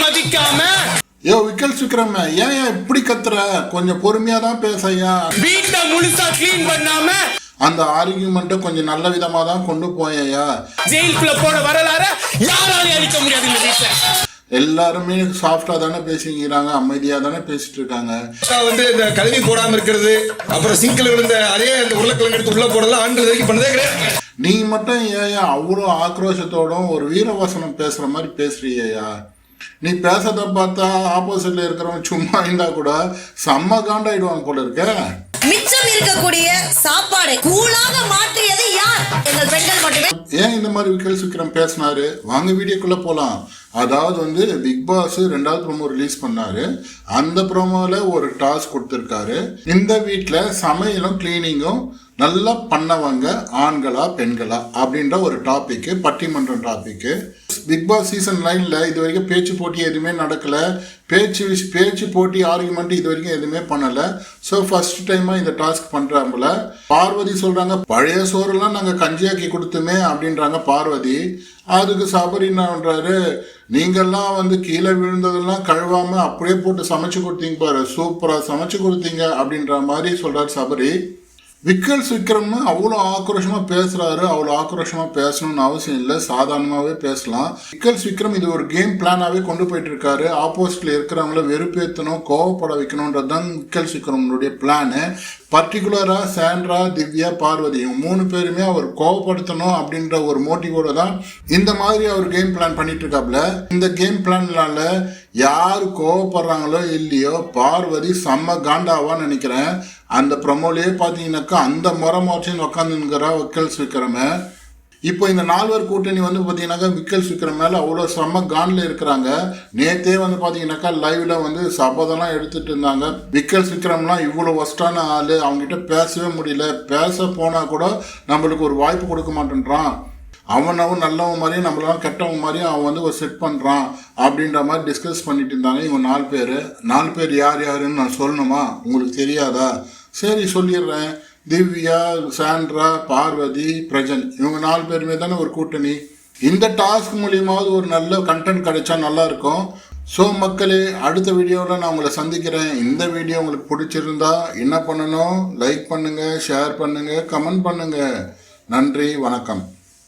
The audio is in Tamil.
மதிக்காம. யோ விக்கல் விக்ரம் ஏன் ஏன் இப்படி கத்துற? கொஞ்சம் பொறுமையா தான் பேசையா வீட்டை முழுசா க்ளீன் பண்ணாம. அந்த ஆர்கியூமெண்ட்டை கொஞ்சம் நல்ல விதமா தான் கொண்டு போயையா ஜெயிலுக்குள்ள போன வரலாற யாராலையும் அழிக்க முடியாது இந்த வீட்டுல எல்லாருமே சாஃப்டா தானே பேசிக்கிறாங்க அமைதியா தானே பேசிட்டு இருக்காங்க வந்து இந்த கழுவி போடாம இருக்கிறது அப்புறம் சிங்கிள் விழுந்த அதே அந்த உருளைக்கிழங்கு எடுத்து உள்ள போடலாம் வரைக்கும் பண்ணதே கிடையாது. நீ மட்டும் ஏன் அவ்வளோ ஆக்ரோஷத்தோடும் ஒரு வீரவசனம் பேசுற மாதிரி பேசுறியா நீ பேசுறத பார்த்தா ஆப்போசிட்ல இருக்கிறவன் சும்மா இருந்தா கூட செம்ம காண்டாயிடுவான் போல இருக்க. மிச்சம் இருக்கக்கூடிய சாப்பாடை கூழாக மாற்றியது யார்? எங்கள் பெண்கள் மட்டுமே. ஏன் இந்த மாதிரி விக்கல் விக்ரம் பேசினாரு? வாங்க வீடியோக்குள்ள போலாம். அதாவது வந்து பிக் பாஸ் ரெண்டாவது ப்ரோமோ ரிலீஸ் பண்ணாரு. அந்த ப்ரோமோல ஒரு டாஸ்க் கொடுத்துருக்காரு. இந்த வீட்டில் சமையலும் கிளீனிங்கும் நல்லா பண்ணவங்க ஆண்களா பெண்களா அப்படின்ற ஒரு டாப்பிக்கு பட்டிமன்றம் டாப்பிக்கு பிக் பாஸ் சீசன் லைனில் இது வரைக்கும் பேச்சு போட்டி எதுவுமே நடக்கல. பேச்சு பேச்சு போட்டி ஆர்குமெண்ட் இது வரைக்கும் எதுவுமே பண்ணலை. ஸோ ஃபர்ஸ்ட் டைமாக இந்த டாஸ்க் பண்ணுறாங்கள பார்வதி சொல்கிறாங்க பழைய சோறுலாம் நாங்கள் கஞ்சியாக்கி கொடுத்துமே அப்படின்றாங்க பார்வதி. அதுக்கு சபரி என்ன பண்றாரு வந்து கீழே விழுந்ததெல்லாம் கழுவாமல் அப்படியே போட்டு சமைச்சு கொடுத்தீங்க பாரு. சூப்பராக சமைச்சு கொடுத்தீங்க அப்படின்ற மாதிரி சொல்கிறார் சபரி. விக்கல்ஸ் விக்ரம்னு அவ்வளோ ஆக்ரோஷமாக பேசுகிறாரு அவ்வளோ ஆக்ரோஷமாக பேசணும்னு அவசியம் இல்லை சாதாரணமாகவே பேசலாம். விக்கல்ஸ் விக்ரம் இது ஒரு கேம் பிளானாகவே கொண்டு போயிட்டு இருக்காரு. ஆப்போசிட்டில் இருக்கிறவங்கள வெறுப்பேற்றணும் கோவப்பட வைக்கணுன்றது தான் விக்கல்ஸ் விக்ரம்னுடைய பிளானு பர்டிகுலராக சாண்ட்ரா திவ்யா பார்வதி மூணு பேருமே அவர் கோவப்படுத்தணும் அப்படின்ற ஒரு மோட்டிவோட தான் இந்த மாதிரி அவர் கேம் பிளான் பண்ணிட்டு இருக்காப்ல. இந்த கேம் பிளான்னால யார் கோவப்படுறாங்களோ இல்லையோ பார்வதி செம்ம காண்டாவா நினைக்கிறேன். அந்த ப்ரமோலயே பார்த்தீங்கன்னாக்கா அந்த முறை மாற்றின்னு உக்காந்துங்கிற வக்கல்ஸ் விக்ரம இப்போ இந்த நால்வர் கூட்டணி வந்து பார்த்தீங்கன்னாக்கா விக்கல் விக்ரம் மேலே அவ்வளோ செம்ம கான்ல இருக்கிறாங்க. நேத்தே வந்து பார்த்தீங்கன்னாக்கா லைவ்ல வந்து சபதெல்லாம் எடுத்துட்டு இருந்தாங்க. விக்கல்ஸ் விக்ரம்லாம் இவ்வளோ ஒஸ்டான ஆள் அவங்ககிட்ட பேசவே முடியல. பேச போனால் கூட நம்மளுக்கு ஒரு வாய்ப்பு கொடுக்க மாட்டேன்றான். அவனவும் நல்லவன் மாதிரியும் நம்மளாம் கெட்டவன் மாதிரியும் அவன் வந்து ஒரு செட் பண்ணுறான் அப்படின்ற மாதிரி டிஸ்கஸ் பண்ணிட்டு இருந்தாங்க இவங்க நாலு பேர். நாலு பேர் யார் யாருன்னு நான் சொல்லணுமா? உங்களுக்கு தெரியாதா? சரி சொல்லிடுறேன். திவ்யா சாண்ட்ரா பார்வதி பிரஜன் இவங்க நாலு பேருமே தானே ஒரு கூட்டணி. இந்த டாஸ்க் மூலியமாவது ஒரு நல்ல கண்டென்ட் கிடைச்சா நல்லா இருக்கும். ஸோ மக்களே அடுத்த வீடியோவில் நான் உங்களை சந்திக்கிறேன். இந்த வீடியோ உங்களுக்கு பிடிச்சிருந்தா என்ன பண்ணணும்? லைக் பண்ணுங்கள் ஷேர் பண்ணுங்கள் கமெண்ட் பண்ணுங்கள் நன்றி வணக்கம்.